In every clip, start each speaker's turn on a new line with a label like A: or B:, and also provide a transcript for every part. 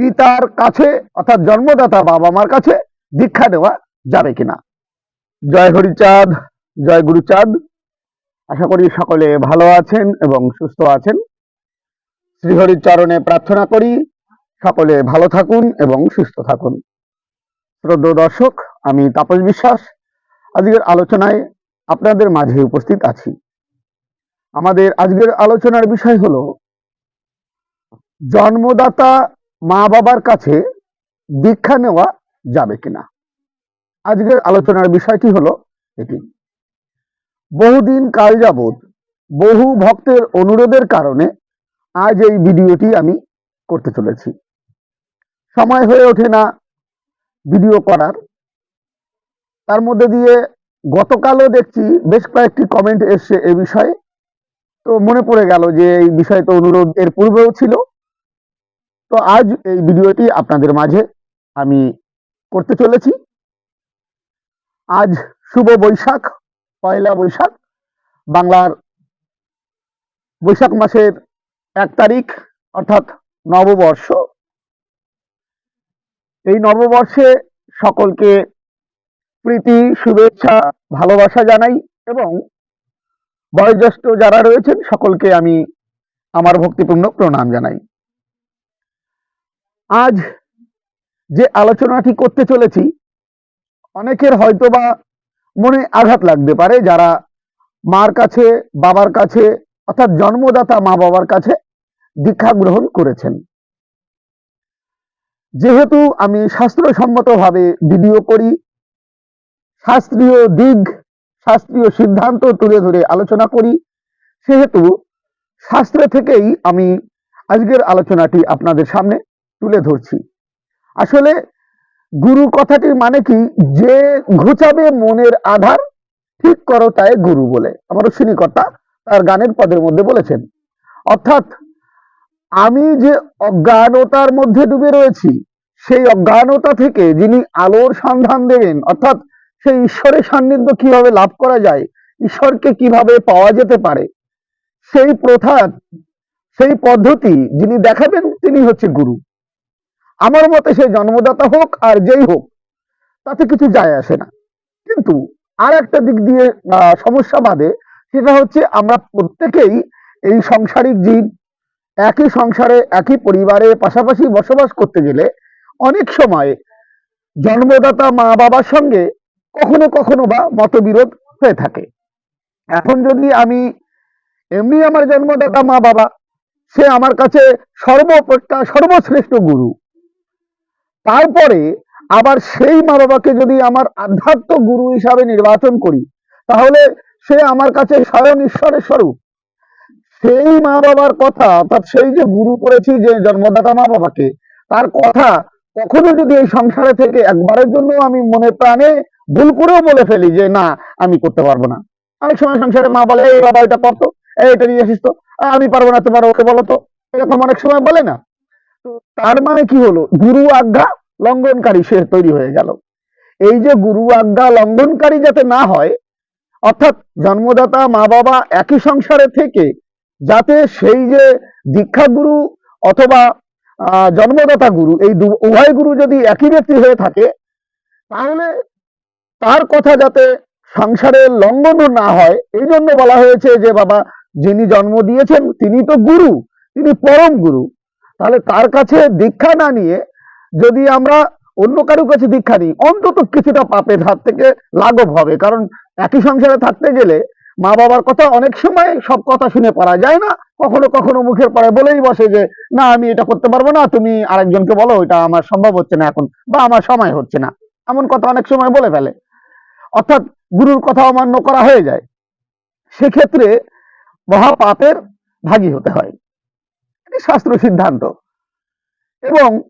A: পিতার কাছে, অর্থাৎ জন্মদাতা বাবা মার কাছে দীক্ষা নেওয়া যাবে কিনা। জয় হরিচাঁদ, জয় গুরুচাঁদ। আশা করি সকলে ভালো আছেন এবং সুস্থ আছেন। শ্রীহরির চরণে প্রার্থনা করি সকলে ভালো থাকুন এবং সুস্থ থাকুন। শ্রদ্ধ দর্শক, আমি তাপস বিশ্বাস। আজকের আলোচনায় আপনাদের মাঝে উপস্থিত আছি। আমাদের আজকের আলোচনার বিষয় হলো, জন্মদাতা মা বাবার কাছে দীক্ষা নেওয়া যাবে কিনা? আজকের আলোচনার বিষয়টি হলো এটি। বহুদিন কাল যাবৎ বহু ভক্তের অনুরোধের কারণে আজ এই ভিডিওটি আমি করতে চলেছি। সময় হয়ে ওঠে না ভিডিও করার। তার মধ্যে দিয়ে গতকালও দেখছি বেশ কয়েকটি কমেন্ট এসছে এ বিষয়ে। তো মনে পড়ে গেল যে এই বিষয় তো অনুরোধ এর পূর্বেও ছিল। তো আজ এই ভিডিওটি আপনাদের মাঝে আমি করতে চলেছি। আজ শুভ বৈশাখ, পয়লা বৈশাখ, বাংলার বৈশাখ মাসের এক তারিখ, অর্থাৎ নববর্ষ। এই নববর্ষে সকলকে প্রীতি, শুভেচ্ছা, ভালোবাসা জানাই এবং বয়োজ্যেষ্ঠ যারা রয়েছেন, সকলকে আমি আমার ভক্তিপূর্ণ প্রণাম জানাই। আজ যে আলোচনাটি করতে চলেছি, অনেকের হয়তোবা মনে আঘাত লাগতে পারে যারা মার কাছে, বাবার কাছে, অর্থাৎ জন্মদাতা মা বাবার কাছে দীক্ষা গ্রহণ করেছেন। যেহেতু আমি শাস্ত্রসম্মতভাবে ভিডিও করি, শাস্ত্রীয় দিক, শাস্ত্রীয় সিদ্ধান্ত তুলে ধরে আলোচনা করি, সেহেতু শাস্ত্র থেকেই আমি আজকের আলোচনাটি আপনাদের সামনে তুলে ধরছি। আসলে গুরু কথাটির মানে কি? যে ঘুচাবে মনের আধার, ঠিক করো তাই গুরু বলে। আমার অশ্বিনীকর্তা তার গানের পদের মধ্যে বলেছেন। অর্থাৎ আমি যে অজ্ঞানতার মধ্যে ডুবে রয়েছি, সেই অজ্ঞানতা থেকে যিনি আলোর সন্ধান দেবেন, অর্থাৎ সেই ঈশ্বরের সান্নিধ্য কীভাবে লাভ করা যায়, ঈশ্বরকে কীভাবে পাওয়া যেতে পারে, সেই প্রথা, সেই পদ্ধতি যিনি দেখাবেন, তিনি হচ্ছে গুরু। আমার মতে সে জন্মদাতা হোক আর যেই হোক, তাতে কিছু যায় আসে না। কিন্তু আর একটা দিক দিয়ে সমস্যা বাদে, সেটা হচ্ছে আমরা প্রত্যেকেই এই সংসারিক জীব, একই সংসারে, একই পরিবারে, পাশাপাশি বসবাস করতে গেলে অনেক সময় জন্মদাতা মা বাবার সঙ্গে কখনো কখনো বা মতবিরোধ হয়ে থাকে। এখন যদি আমি এমনি আমার জন্মদাতা মা বাবা, সে আমার কাছে সর্বপ্রত্যা সর্বশ্রেষ্ঠ গুরু তারপরে আবার সেই মা বাবাকে যদি আমার আধ্যাত্ম গুরু হিসাবে নির্বাচন করি, তাহলে সে আমার কাছে স্বয়ং ঈশ্বরের স্বরূপ। সেই মা বাবার কথা, অর্থাৎ সেই যে গুরু করেছি, যে জন্মদাতা মা বাবাকে তার কথা কখনো যদি এই সংসারে থেকে একবারের জন্য আমি মনে প্রাণে ভুল করেও বলে ফেলি যে, না, আমি করতে পারব না। অনেক সময় সংসারে মা বলে, এই বাবা এটা করতো এটা নিয়ে আসিস তো আমি পারব না, তোমার ওকে বলো তো। এরকম অনেক সময় বলে না। তার মানে কি হলো? গুরু আজ্ঞা লঙ্ঘনকারী সে তৈরি হয়ে গেল। এই যে গুরু আজ্ঞা লঙ্ঘনকারী যাতে না হয়, অর্থাৎ জন্মদাতা মা বাবা একই সংসারে থেকে যাতে সেই যে দীক্ষা গুরু অথবা জন্মদাতা গুরু, এই উভয় গুরু যদি একই ব্যক্তি হয়ে থাকে, তাহলে তার কথা যাতে সংসারে লঙ্ঘনও না হয়, এই জন্য বলা হয়েছে যে, বাবা, যিনি জন্ম দিয়েছেন, তিনি তো গুরু, তিনি পরম গুরু। তাহলে তার কাছে দীক্ষা না নিয়ে যদি আমরা অন্য কারও কাছে দীক্ষা নিই, অন্তত কিছুটা পাপের হাত থেকে লাঘব হবে। কারণ একই সংসারে থাকতে গেলে মা বাবার কথা অনেক সময় সব কথা শুনে পারা যায় না। কখনো কখনো মুখের পরে বলেই বসে যে, না, আমি এটা করতে পারব না, তুমি আরেকজনকে বলো, এটা আমার সম্ভব হচ্ছে না এখন বা আমার সময় হচ্ছে না। এমন কথা অনেক সময় বলে ফেলে। অর্থাৎ গুরুর কথা অমান্য করা হয়ে যায়। সেক্ষেত্রে মহা পাপের ভাগী হতে হয়। এটি শাস্ত্র সিদ্ধান্ত। এবং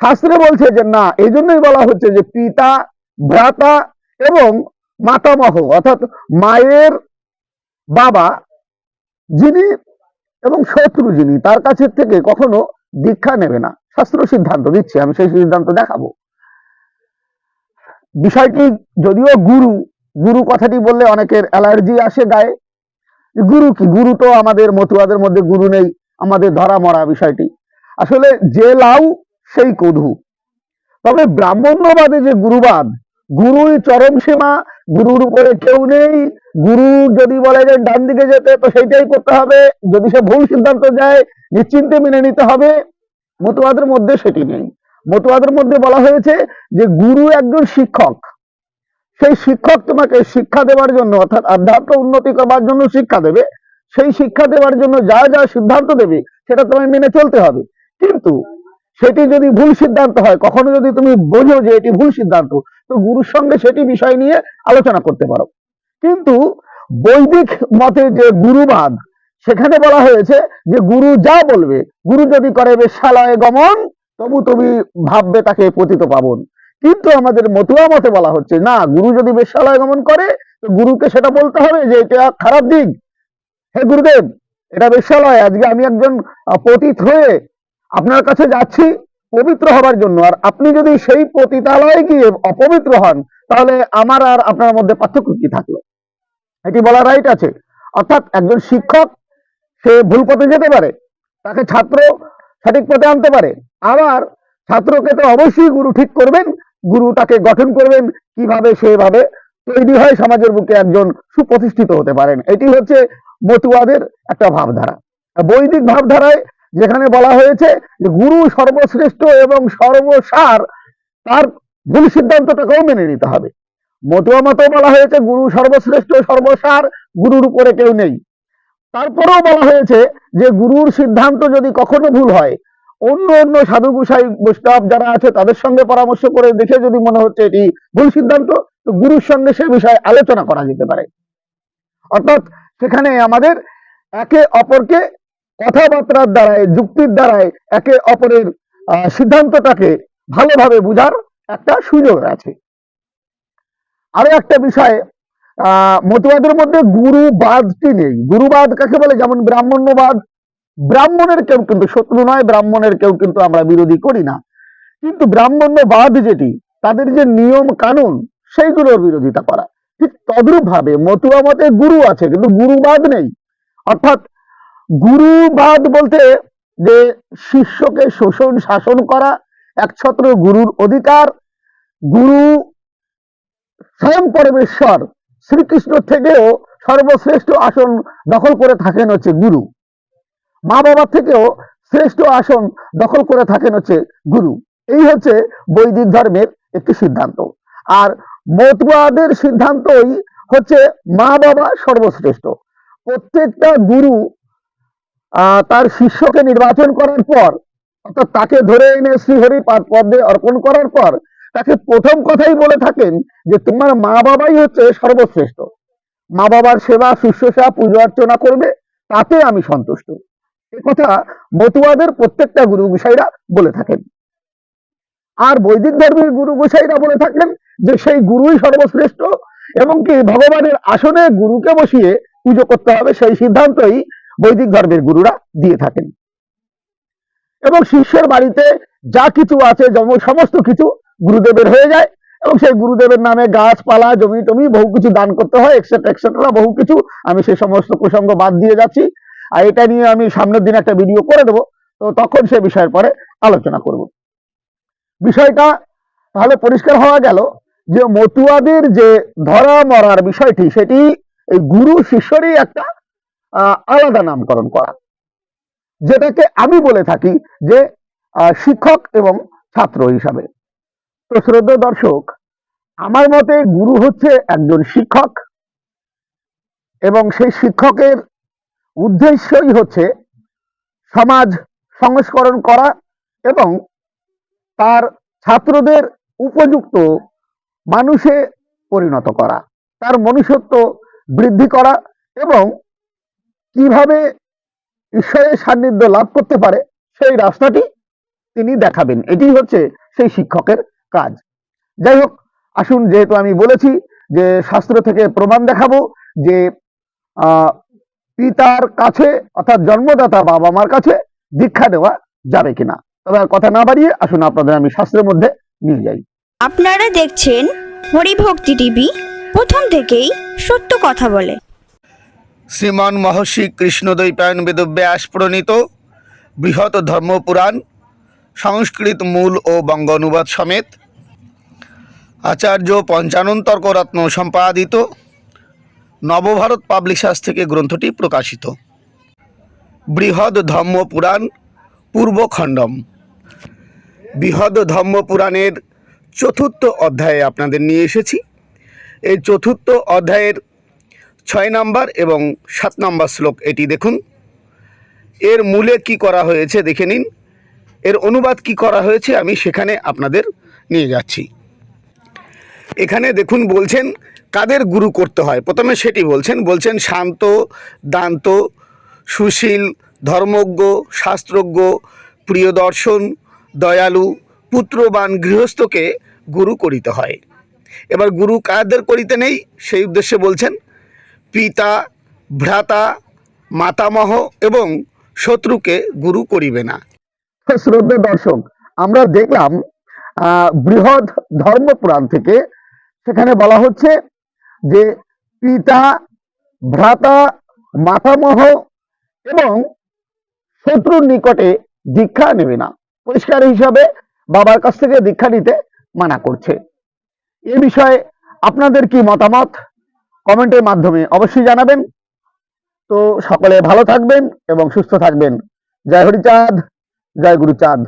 A: শাস্ত্রে বলছে যে, না এই জন্যই বলা হচ্ছে যে, পিতা, ভ্রাতা এবং মাতামহ, অর্থাৎ মায়ের বাবা যিনি এবং শত্রু যিনি, তার কাছে থেকে কখনো দীক্ষা নেবে না। শাস্ত্র সিদ্ধান্ত দিচ্ছে, আমি সেই সিদ্ধান্ত দেখাবো। বিষয়টি যদিও গুরু গুরু কথাটি বললে অনেকের অ্যালার্জি আসে গায়ে। গুরু কি? গুরু তো আমাদের মতুয়াদের মধ্যে গুরু নেই। আমাদের ধরা মরা বিষয়টি। আসলে যে লাউ, সেই কধু তবে ব্রাহ্মণ্যবাদে যে গুরুবাদ গুরুই চরম সীমা, গুরুর উপরে কেউ নেই, গুরু যদি বলে যে ডান দিকে যেতে, তো সেইটাই করতে হবে। যদি সে ভুল সিদ্ধান্ত যায় নিশ্চিন্তে মেনে নিতে হবে। মতবাদের মধ্যে সেটি নেই। মতবাদের মধ্যে বলা হয়েছে যে গুরু একজন শিক্ষক। সেই শিক্ষক তোমাকে শিক্ষা দেওয়ার জন্য, অর্থাৎ আধ্যাত্ম উন্নতি করবার জন্য শিক্ষা দেবে। সেই শিক্ষা দেওয়ার জন্য যা যা সিদ্ধান্ত দেবে, সেটা তোমায় মেনে চলতে হবে। কিন্তু সেটি যদি ভুল সিদ্ধান্ত হয়, কখনো যদি তুমি বোঝো যে এটি ভুল সিদ্ধান্ত, তো গুরুর সঙ্গে সেটি বিষয় নিয়ে আলোচনা করতে পারো। কিন্তু বৈদিক মতে যে গুরুবাদ, সেখানে বলা হয়েছে যে গুরু যা বলবে, গুরু যদি করে বেশ্যালয়ে গমন, তবু তুমি ভাববে তাকে পতিত পাবন। কিন্তু আমাদের মতুয়া মতে বলা হচ্ছে, না, গুরু যদি বেশ্যালয় গমন করে, তো গুরুকে সেটা বলতে হবে যে এটা খারাপ দিক। হে গুরুদেব, এটা বেশ্যালয় আজকে আমি একজন পতিত হয়ে আপনার কাছে যাচ্ছি পবিত্র হবার জন্য। আর আপনি যদি সেই পতিতালয়ে গিয়ে অপবিত্র হন, তাহলে আমার আর আপনার মধ্যে পার্থক্য কি থাকল? এটি বলা রাইট আছে। অর্থাৎ একজন শিক্ষক, সে ভুল পথে যেতে পারে, তাকে ছাত্র সঠিক পথে আনতে পারে। আবার ছাত্রকে তো অবশ্যই গুরু ঠিক করবেন, গুরু তাকে গঠন করবেন, কীভাবে সেভাবে তৈরি হয় সমাজের বুকে একজন সুপ্রতিষ্ঠিত হতে পারেন। এটি হচ্ছে মতুয়াদের একটা ভাবধারা। বৈদিক ভাবধারায় যেখানে বলা হয়েছে যে গুরু সর্বশ্রেষ্ঠ এবং সর্বসার, তার ভুল সিদ্ধান্তটাকেও মেনে নিতে হবে। মতুয়া মতো বলা হয়েছে গুরু সর্বশ্রেষ্ঠ, সর্বসার, গুরুর উপরে কেউ নেই। তারপরেও বলা হয়েছে যে গুরুর সিদ্ধান্ত যদি কখনো ভুল হয়, অন্য অন্য সাধু গোসাই বৈষ্ণব যারা আছে, তাদের সঙ্গে পরামর্শ করে দেখে যদি মনে হচ্ছে এটি ভুল সিদ্ধান্ত, তো গুরুর সঙ্গে সে বিষয়ে আলোচনা করা যেতে পারে। অর্থাৎ সেখানে আমাদের একে অপরকে কথাবার্তার দ্বারায়, যুক্তির দ্বারায় একে অপরের সিদ্ধান্তটাকে ভালোভাবে বুঝার একটা সুযোগ আছে। আরও একটা বিষয়, আহ, মতুয়াদের মধ্যে গুরুবাদটি নেই। গুরুবাদ কাকে বলে? যেমন ব্রাহ্মণ্যবাদ। ব্রাহ্মণের কেউ কিন্তু শত্রু নয়, ব্রাহ্মণের কেউ কিন্তু আমরা বিরোধী করি না। কিন্তু ব্রাহ্মণ্যবাদ যেটি, তাদের যে নিয়ম কানুন, সেইগুলোর বিরোধিতা করা। ঠিক তদ্রূপ ভাবে মতুয়া মতে গুরু আছে, কিন্তু গুরুবাদ নেই। অর্থাৎ গুরুবাদ বলতে যে শিষ্যকে শোষণ, শাসন করা একছত্র গুরুর অধিকার, গুরু স্বয়ং পরমেশ্বর শ্রীকৃষ্ণ থেকেও সর্বশ্রেষ্ঠ আসন দখল করে থাকেন হচ্ছে গুরু। মা বাবার থেকেও শ্রেষ্ঠ আসন দখল করে থাকেন হচ্ছে গুরু। এই হচ্ছে বৈদিক ধর্মের একটি সিদ্ধান্ত। আর মতবাদের সিদ্ধান্তই হচ্ছে মা বাবা সর্বশ্রেষ্ঠ। প্রত্যেকটা গুরু তার শিষ্যকে নির্বাচন করার পর, অর্থাৎ তাকে ধরে এনে শ্রীহরি পদে অর্পণ করার পর, তাকে প্রথম কথাই বলে থাকেন যে, তোমার মা বাবাই হচ্ছে সর্বশ্রেষ্ঠ। মা বাবার সেবা শুশ্রূষা পুজো অর্চনা করবে, তাতে আমি সন্তুষ্ট। এ কথা মতুয়াদের প্রত্যেকটা গুরু গোসাইরা বলে থাকেন। আর বৈদিক ধর্মের গুরু গোসাইরা বলে থাকেন যে সেই গুরুই সর্বশ্রেষ্ঠ এবং কি ভগবানের আসনে গুরুকে বসিয়ে পুজো করতে হবে সেই সিদ্ধান্তই বৈদিক ধর্মের গুরুরা দিয়ে থাকেন। এবং শিষ্যের বাড়িতে যা কিছু আছে সমস্ত কিছু গুরুদেবের হয়ে যায় এবং সেই গুরুদেবের নামে গাছপালা, জমি টমি বহু কিছু দান করতে হয় এক্সেট্রা এক্সেট্রা বহু কিছু আমি সেই সমস্ত প্রসঙ্গ বাদ দিয়ে যাচ্ছি। আর এটা নিয়ে আমি সামনের দিন একটা ভিডিও করে দেবো, তো তখন সে বিষয়ের পরে আলোচনা করব। বিষয়টা তাহলে পরিষ্কার হওয়া গেল যে মতুয়াদের যে ধরা মরার বিষয়টি, সেটি এই গুরু শিষ্যরই একটা আলাদা নামকরণ করা। যেটাকে আমি বলে থাকি যে শিক্ষক এবং ছাত্র হিসাবে। তো শ্রদ্ধা দর্শক, আমার মতে গুরু হচ্ছে একজন শিক্ষক এবং সেই শিক্ষকের উদ্দেশ্যই হচ্ছে সমাজ সংস্করণ করা এবং তার ছাত্রদের উপযুক্ত মানুষে পরিণত করা, তার মনুষ্যত্ব বৃদ্ধি করা এবং কীভাবে ঈশ্বরের সান্নিধ্য লাভ করতে পারে সেই রাস্তাটি তিনি দেখাবেন। এটি হচ্ছে সেই শিক্ষকের কাজ। যাই হোক, আসুন যেহেতু আমি বলেছি যে শাস্ত্র থেকে প্রমাণ দেখাবো যে পিতার কাছে অর্থাৎ জন্মদাতা বাবা মার কাছে দীক্ষা দেওয়া যাবে কিনা। তবে আর কথা না বাড়িয়ে আসুন আপনাদের আমি শাস্ত্রের মধ্যে নিয়ে যাই।
B: আপনারা দেখছেন হরিভক্তি টিভি প্রথম থেকেই সত্য কথা বলে।
C: শ্রীমান মহর্ষি কৃষ্ণদ্বৈপায়ন বেদব্যাস প্রণীত বৃহৎ ধর্মপুরাণ
A: সংস্কৃত মূল ও বঙ্গ অনুবাদ সমেত আচার্য পঞ্চানন্তর্করত্ন সম্পাদিত নবভারত পাবলিশার্স থেকে গ্রন্থটি প্রকাশিত। বৃহৎ ধম্ম পুরাণ পূর্বখণ্ডম। বৃহৎ ধম্ম পুরাণের চতুর্থ অধ্যায়ে আপনাদের নিয়ে এসেছি। এই চতুর্থ অধ্যায়ের ছয় নম্বর এবং সাত নম্বর শ্লোক এটি দেখুন। এর মূলে কি করা হয়েছে দেখে নিন। এর অনুবাদ কি করা হয়েছে আমি সেখানে আপনাদের নিয়ে যাচ্ছি। এখানে দেখুন বলছেন, কাদের গুরু করতে হয়? প্রথমে সেটি বলছেন বলছেন শান্ত, দান্ত, সুশীল, ধর্মজ্ঞ, শাস্ত্রজ্ঞ প্রিয় দর্শন দয়ালু পুত্রবান গৃহস্থকে গুরু করিতে হয়। এবার গুরু কাদের করিতে নেই? সেই উদ্দেশ্যে বলছেন, পিতা, ভ্রাতা, মাতামহ এবং শত্রুকে গুরু করিবে না।
D: শ্রদ্ধা দর্শক, আমরা দেখলাম বৃহৎ ধর্ম পুরাণ থেকে সেখানে বলা হচ্ছে যে পিতা, ভ্রাতা, মাতামহ এবং শত্রুর নিকটে দীক্ষা নেবে না। পরিষ্কার হিসাবে বাবার কাছ থেকে দীক্ষা নিতে মানা করছে। এ বিষয়ে আপনাদের কি মতামত? কমেন্টের মাধ্যমে অবশ্যই জানাবেন। তো সকলে ভালো থাকবেন এবং সুস্থ থাকবেন। জয় হরিচাঁদ, জয় গুরুচাঁদ।